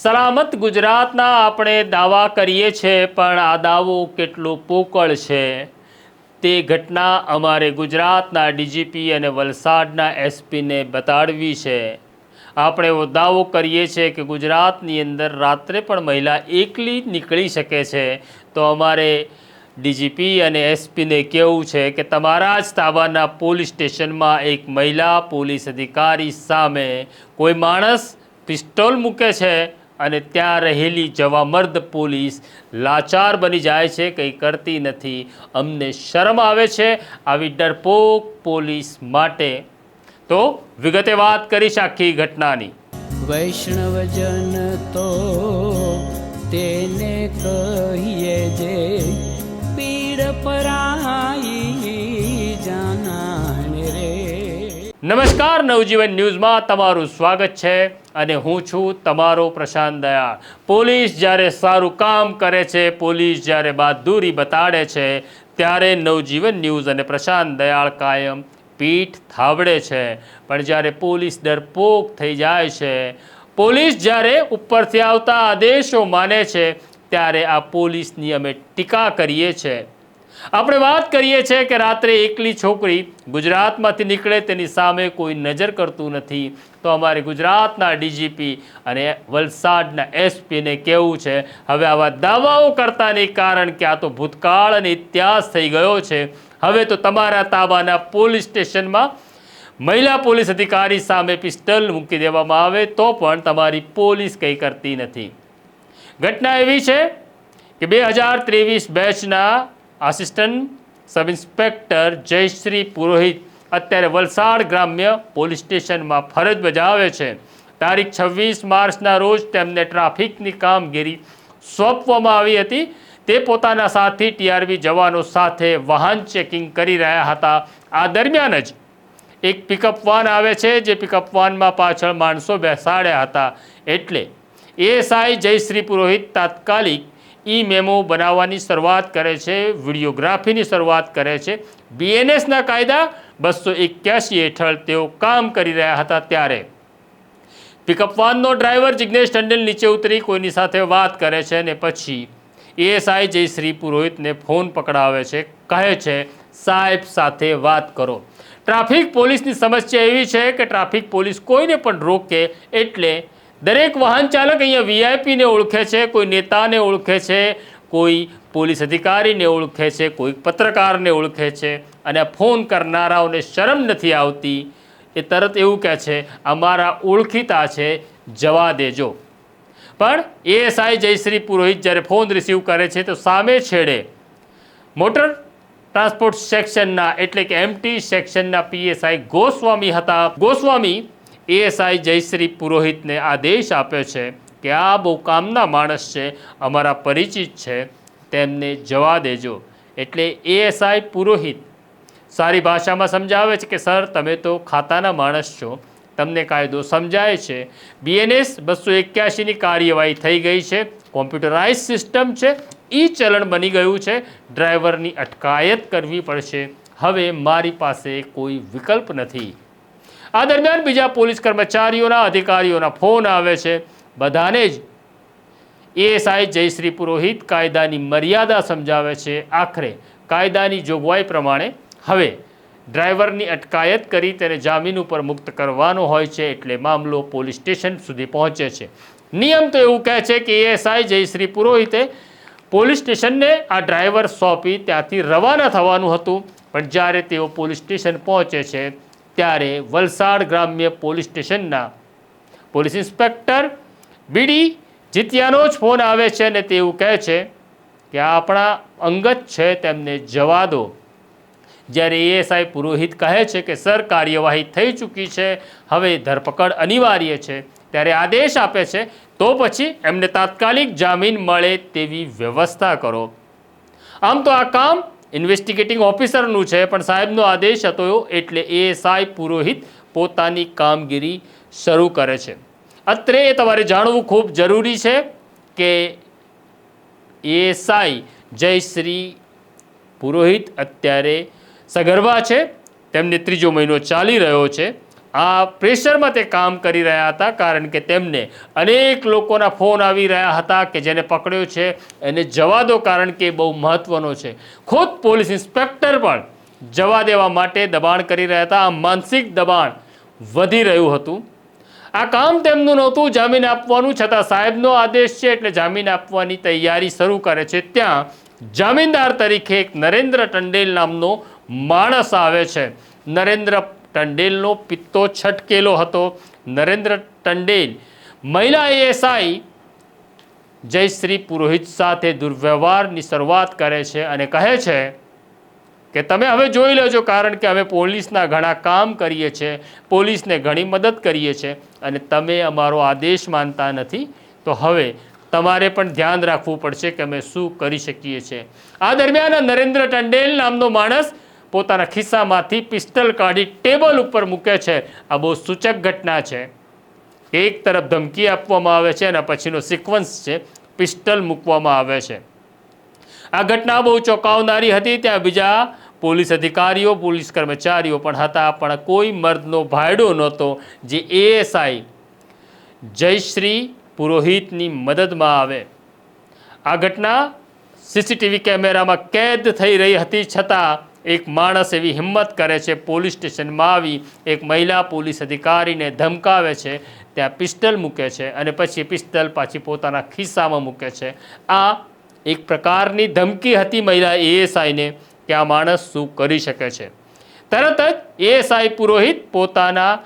સલામત ગુજરાતના આપણે દાવા કરીએ છીએ, પણ આ દાવો કેટલો પોકળ છે? તે ઘટના અમારે ગુજરાતના ડીજીપી અને વલસાડના એસપીને બતાડવી છે. આપણે એવો દાવો કરીએ છીએ કે ગુજરાતની અંદર રાત્રે પણ મહિલા એકલી નીકળી શકે છે. તો અમારે ડીજીપી અને એસપીને કહેવું છે કે તમારા જ તાબાના પોલીસ સ્ટેશનમાં એક મહિલા પોલીસ અધિકારી સામે કોઈ માણસ પિસ્તોલ મૂકે છે? અને ત્યાં રહેલી જવામર્દ પોલીસ લાચાર બની જાય છે કંઈ કરતી નથી. અમને શરમ આવે છે આવી ડરપોક પોલીસ માટે. તો વિગતે વાત કરીશ આખી ઘટનાની. વૈષ્ણવજન તો તેને કહીએ જે પીડ પરાઈ જાનાને રે. નમસ્કાર નવજીવન ન્યૂઝમાં તમારું સ્વાગત છે. અને હું છું તમારો પ્રશાંત દયાળ. પોલીસ જ્યારે સારું કામ કરે છે, પોલીસ જ્યારે બહાદુરી બતાડે છે, ત્યારે નવજીવન ન્યૂઝ અને પ્રશાંત દયાળ કાયમ પીઠ થાવડે છે. પણ જ્યારે પોલીસ ડરપોક થઈ જાય છે, પોલીસ જ્યારે ઉપરથી આવતા આદેશો માને છે, ત્યારે આ પોલીસની અમે ટીકા કરીએ છીએ આપણે વાત કરીએ છીએ કે રાત્રે એકલી છોકરી ગુજરાતમાંથી નીકળે તેની સામે કોઈ નજર કરતું નથી. તો અમારે ગુજરાતના ડીજીપી અને વલસાડના એસપીને કહેવું છે, હવે આવા દાવાઓ કરતાને કારણ કે આ તો ભૂતકાળ અને ઇતિહાસ થઈ ગયો છે. હવે તો તમારા તાબાના પોલીસ સ્ટેશનમાં મહિલા પોલીસ અધિકારી સામે પિસ્ટલ મૂકી દેવામાં આવે તો પણ તમારી પોલીસ કંઈ કરતી નથી. ઘટના એવી છે કે બે હજાર ત્રેવીસ બેચના આસિસ્ટન્ટ સબ ઇન્સ્પેક્ટર જયશ્રી પુરોહિત અત્યારે વલસાડ ગ્રામ્ય પોલીસ સ્ટેશનમાં ફરજ બજાવે છે. તારીખ છવ્વીસ માર્ચના રોજ તેમને ટ્રાફિકની કામગીરી સોંપવામાં આવી હતી. તે પોતાના સાથી ટીઆરબી જવાનો સાથે વાહન ચેકિંગ કરી રહ્યા હતા. આ દરમિયાન જ એક પિકઅપ વાન આવે છે, જે પિકઅપ વાનમાં પાછળ માણસો બેસાડ્યા હતા. એટલે એએસઆઈ જયશ્રી પુરોહિત તાત્કાલિક ઈ મેમો બનાવવાની શરૂઆત કરે છે, વિડીયોગ્રાફીની શરૂઆત કરે છે. બીએનએસના કાયદા બસો એક્યાસી હેઠળ તેઓ કામ કરી રહ્યા હતા ત્યારે. પિકઅપ વાનનો ડ્રાઈવર જિજ્ઞેશ ટંડેલ નીચે ઉતરી કોઈની સાથે વાત કરે છે અને પછી એએસઆઈ જયશ્રી પુરોહિતને ફોન પકડાવે છે, કહે છે, સાહેબ, સાથે વાત કરો. ટ્રાફિક પોલીસની સમસ્યા એવી છે કે ટ્રાફિક પોલીસ કોઈને પણ રોકે એટલે દરેક વાહન ચાલક અહીંયા વીઆઈપીને ઓળખે છે, કોઈ નેતાને ઓળખે છે, કોઈ પોલીસ અધિકારીને ઓળખે છે, કોઈ પત્રકારને ઓળખે છે અને ફોન કરનારાઓને શરમ નથી આવતી. એ તરત એવું કહે છે, અમારા ઓળખીતા છે, જવા દેજો. પણ એએસઆઈ જયશ્રી પુરોહિત જ્યારે ફોન રિસીવ કરે છે તો સામે છેડે મોટર ટ્રાન્સપોર્ટ સેક્શનના એટલે કે એમટી સેક્શનના પીએસઆઈ ગોસ્વામી હતા. ગોસ્વામી એએસઆઈ જયશ્રી પુરોહિતને આદેશ આપ્યો છે કે આ બહુ કામના માણસ છે, અમારા પરિચિત છે, તેમને જવા દેજો. એટલે એએસઆઈ પુરોહિત, સારી ભાષામાં સમજાવે છે કે, સર, તમે તો ખાતાના માણસ છો. તમને કાયદો સમજાય છે. બીએનએસ બસો એક્યાસીની કાર્યવાહી થઈ ગઈ છે. કોમ્પ્યુટરાઇઝ સિસ્ટમ છે. ઈ ચલણ બની ગયું છે. ડ્રાઈવરની અટકાયત કરવી પડશે. હવે મારી પાસે કોઈ વિકલ્પ નથી. આ દરમિયાન બીજા પોલીસ કર્મચારીઓના અધિકારીઓના ફોન આવે છે. બધાને જ એએસઆઈ જયશ્રી પુરોહિત કાયદાની મર્યાદા સમજાવે છે આખરે. કાયદાની જોગવાઈ પ્રમાણે હવે ડ્રાઈવરની અટકાયત કરી તેને જામીન ઉપર મુક્ત કરવાનો હોય છે એટલે મામલો પોલીસ સ્ટેશન સુધી પહોંચે છે. નિયમ તો એવું કહે છે કે એએસઆઈ જયશ્રી પુરોહિતે પોલીસ સ્ટેશનને આ ડ્રાઈવર સોંપી ત્યાંથી રવાના થવાનું હતું. પણ જ્યારે તેઓ પોલીસ સ્ટેશન પહોંચે છે ત્યારે વલસાડ ગ્રામ્ય પોલીસ સ્ટેશનના પોલીસ ઇન્સ્પેક્ટર બીડી જીત્યાનો જ ફોન આવે છે અને તેવું કહે છે કે આ આપણા અંગત છે તેમને જવા દો. જ્યારે એએસઆઈ પુરોહિત કહે છે કે, સર, કાર્યવાહી થઈ ચૂકી છે, હવે ધરપકડ અનિવાર્ય છે. ત્યારે આદેશ આપે છે, તો પછી એમને તાત્કાલિક જામીન મળે તેવી વ્યવસ્થા કરો. આમ તો આ કામ ઇન્વેસ્ટિગેટિંગ ઓફિસરનું છે, પણ સાહેબનો આદેશ હતો એટલે એએસઆઈ પુરોહિત પોતાની કામગીરી શરૂ કરે છે. અત્રે એ તમારે જાણવું ખૂબ જરૂરી છે કે એએસઆઈ જયશ્રી પુરોહિત અત્યારે સગર્ભા છે, તેમને ત્રીજો મહિનો ચાલી રહ્યો છે. આ પ્રેશરમાં તે કામ કરી રહ્યા હતા, કારણ કે તેમને અનેક લોકોના ફોન આવી રહ્યા હતા કે જેને પકડ્યો છે, એને જવા દો, કારણ કે બહુ મહત્વનો છે. ખુદ પોલીસ ઇન્સ્પેક્ટર પણ જવા દેવા માટે દબાણ કરી રહ્યા હતા. આ માનસિક દબાણ વધી રહ્યું હતું. આ કામ તેમનું નહોતું, જામીન આપવાનું, છતાં સાહેબનો આદેશ છે, એટલે જામીન આપવાની તૈયારી શરૂ કરે છે. ત્યાં જામીનદાર તરીકે એક નરેન્દ્ર ટંડેલ નામનો માણસ આવે છે. નરેન્દ્ર ટંડેલનો પિત્તો છટકેલો હતો. નરેન્દ્ર ટંડેલ મહિલા એએસઆઈ જયશ્રી પુરોહિત સાથે દુર્વ્યવહારની શરૂઆત કરે છે અને કહે છે કે તમે હવે જોઈ લેજો કારણ કે અમે પોલીસના ઘણા કામ કરીએ છીએ પોલીસને ઘણી મદદ કરીએ છીએ અને તમે અમારો આદેશ માનતા નથી. તો હવે તમારે પણ ધ્યાન રાખવું પડશે કે અમે શું કરી શકીએ છીએ આ દરમિયાન નરેન્દ્ર ટંડેલ નામનો માણસ પોતાના ખિસ્સામાંથી પિસ્તલ કાઢી ટેબલ ઉપર મૂકે છે. આ બહુ સૂચક ઘટના છે. એક તરફ ધમકી આપવામાં આવે છે અને પછીનો સિક્વન્સ છે, પિસ્ટલ મૂકવામાં આવે છે. આ ઘટના બહુ ચોંકાવનારી હતી. ત્યાં બીજા પોલીસ અધિકારીઓ, પોલીસ કર્મચારીઓ પણ હતા, પણ કોઈ મર્દનો ભાયડો નહોતો, જે એએસઆઈ જયશ્રી પુરોહિતની મદદમાં આવે. આ ઘટના સીસીટીવી કેમેરામાં કેદ થઈ રહી હતી. છતાં એક માણસ એવી હિંમત કરે છે, પોલીસ સ્ટેશનમાં આવી એક મહિલા પોલીસ અધિકારીને ધમકાવે છે, ત્યાં પિસ્તલ મૂકે છે અને પછી પિસ્તલ પાછી પોતાના ખિસ્સામાં મૂકે છે. આ એક પ્રકારની ધમકી હતી મહિલા એએસઆઈને કે આ માણસ શું કરી શકે છે. તરત જ એએસઆઈ પુરોહિત પોતાના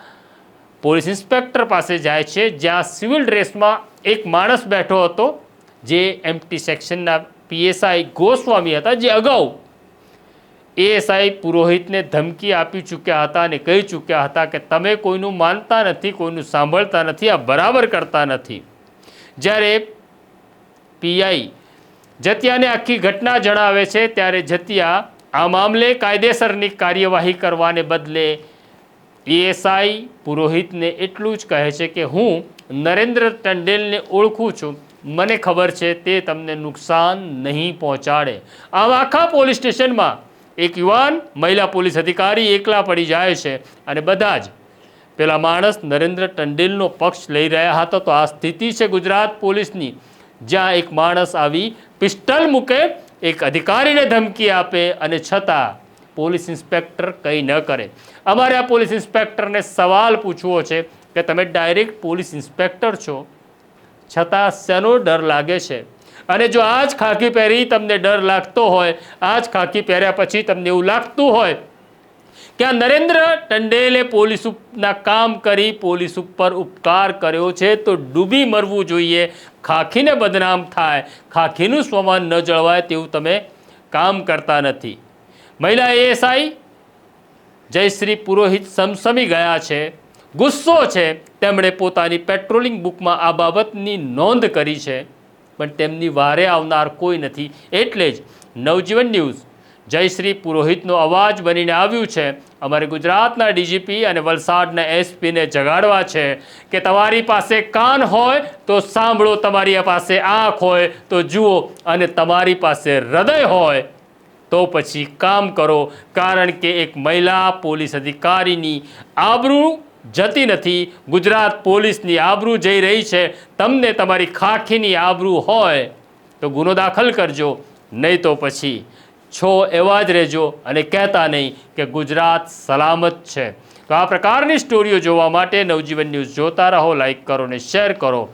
પોલીસ ઇન્સ્પેક્ટર પાસે જાય છે, જ્યાં સિવિલ ડ્રેસમાં એક માણસ બેઠો હતો, જે એમટી સેક્શનના પીએસઆઈ ગોસ્વામી હતા, જે અગાઉ એએસઆઈ પુરોહિતને ધમકી આપી ચૂક્યા હતા અને કહી ચૂક્યા હતા કે તમે કોઈનું માનતા નથી, કોઈનું સાંભળતા નથી, આ બરાબર કરતા નથી. જ્યારે પીઆઈ જતિયાને આખી ઘટના જણાવે છે, ત્યારે જતિયા આ મામલે કાયદેસરની કાર્યવાહી કરવાને બદલે એએસઆઈ પુરોહિતને એટલું જ કહે છે કે હું નરેન્દ્ર ટંડેલને ઓળખું છું. મને ખબર છે તે તમને નુકસાન નહીં પહોંચાડે. આમ આખા પોલીસ સ્ટેશનમાં એક યુવાન, મહિલા પોલીસ અધિકારી એકલા પડી જાય છે અને બધા જ. પેલા માણસ નરેન્દ્ર ટંડેલનો પક્ષ લઈ રહ્યા હતા તો આ સ્થિતિ છે ગુજરાત પોલીસની. જ્યાં એક માણસ આવી પિસ્ટલ મૂકે, એક અધિકારીને ધમકી આપે અને છતાં પોલીસ ઇન્સ્પેક્ટર કંઈ ન કરે. અમારે આ પોલીસ ઇન્સ્પેક્ટરને સવાલ પૂછવો છે કે તમે ડાયરેક્ટ પોલીસ ઇન્સ્પેક્ટર છો? છતાં શેનો ડર લાગે છે? અને જો આ જ ખાકી પહેરી તમને ડર લાગતો હોય આ જ ખાકી પહેર્યા પછી તમને એવું લાગતું હોય કે આ નરેન્દ્ર ટંડેલે પોલીસ ઉપના કામ કરી, પોલીસ ઉપર ઉપકાર કર્યો છે, તો ડૂબી મરવું જોઈએ. ખાખીને બદનામ થાય. ખાખીનું સ્વમાન ન જળવાય તેવું તમે કામ કરતા નથી. મહિલા એએસઆઈ જયશ્રી પુરોહિત સમસમી ગયા છે. ગુસ્સો છે. તેમણે પોતાની પેટ્રોલિંગ બુકમાં આ બાબતની નોંધ કરી છે. પણ તેમની વારે આવનાર કોઈ નથી. એટલે જ નવજીવન ન્યૂઝ. જયશ્રી પુરોહિતનો અવાજ બનીને આવ્યું છે. અમારે ગુજરાતના ડીજીપી અને વલસાડના એસપીને જગાડવા છે કે તમારી પાસે કાન હોય તો સાંભળો, તમારી પાસે આંખ હોય તો જુઓ અને તમારી પાસે હૃદય હોય તો પછી કામ કરો. કારણ કે એક મહિલા પોલીસ અધિકારીની આબરૂ જતી નથી. ગુજરાત પોલીસની આબરૂ જઈ રહી છે. તમને તમારી ખાખીની આબરૂ હોય તો ગુનો દાખલ કરજો, નહીં તો પછી છો એવા જ રહેજો અને કહેતા નહીં કે ગુજરાત સલામત છે. તો આ પ્રકારની સ્ટોરીઓ જોવા માટે નવજીવન ન્યૂઝ જોતા રહો લાઇક કરો ને શેર કરો.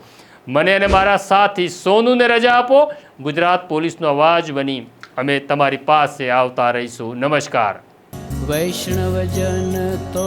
મને અને મારા સાથી સોનુને રજા આપો. ગુજરાત પોલીસનો અવાજ બની અમે તમારી પાસે આવતા રહીશું. નમસ્કાર. વૈષ્ણવજન તો